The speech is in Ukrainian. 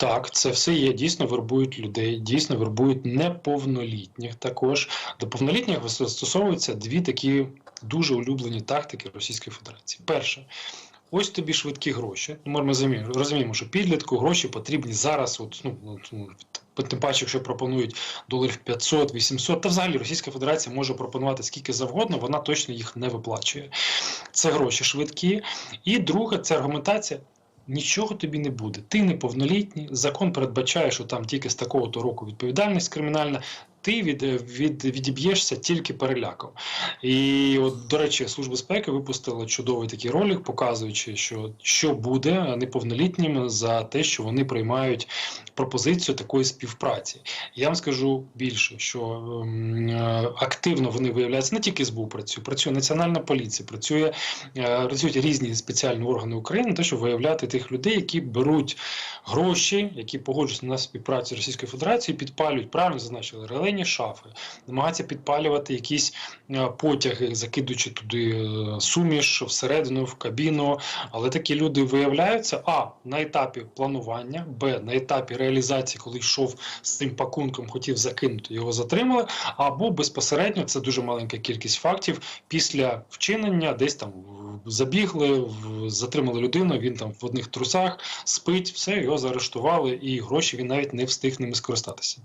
Так, це все є. Дійсно вербують людей, дійсно вербують неповнолітніх. Також до повнолітніх застосовуються дві такі дуже улюблені тактики Російської Федерації. Перше. Ось тобі швидкі гроші. Ну, Ми розуміємо, що підлітку гроші потрібні зараз. От, ну, от, ну, тим паче, якщо пропонують доларів 500, 800, та взагалі Російська Федерація може пропонувати скільки завгодно, вона точно їх не виплачує. Це гроші швидкі. І друге, це аргументація. Нічого тобі не буде. Ти неповнолітній. Закон передбачає, що там тільки з такого то року відповідальність кримінальна. Ти від, від, відіб'єшся тільки переляком. І от, до речі, Служба безпеки випустила чудовий такий ролик, показуючи, що, що буде неповнолітнім за те, що вони приймають пропозицію такої співпраці. Я вам скажу більше, що ем, е, активно вони виявляються не тільки СБУ працює, працює Національна поліція, працює е, працюють різні спеціальні органи України, те, щоб виявляти тих людей, які беруть гроші, які погоджуються на співпрацю з Російською Федерацією, підпалюють правильно зазначили релені шафи, намагаються підпалювати якісь е, потяги, закидуючи туди е, суміш всередину в кабіну. Але такі люди виявляються а на етапі планування, б на етапі реалізації, коли йшов з цим пакунком, хотів закинути, його затримали. Або безпосередньо це дуже маленька кількість фактів після вчинення, десь там забігли, затримали людину. Він там в одних трусах спить, все його заарештували, і гроші він навіть не встиг ними скористатися.